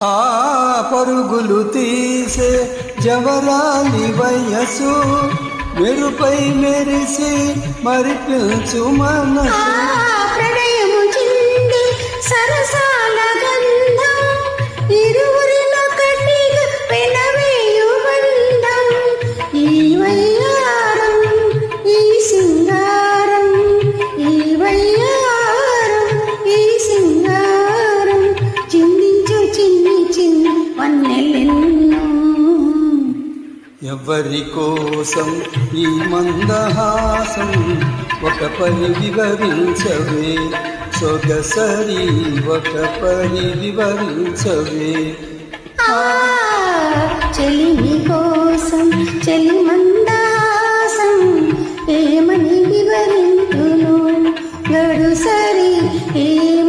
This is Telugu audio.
ఆ పరుగులు తీసే జవరాలి వయసు మెరుపై మెరిసి మరిపించు మనసు. ఎవరి కోసం ఈ మందహాసం? ఒక పని వివరించవే. సొగసరి ఒక పని వివరించవే. ఆ చెలిమి కోసం చెలి మందహాసం ఏమని వివరించును గడు సరి ఏ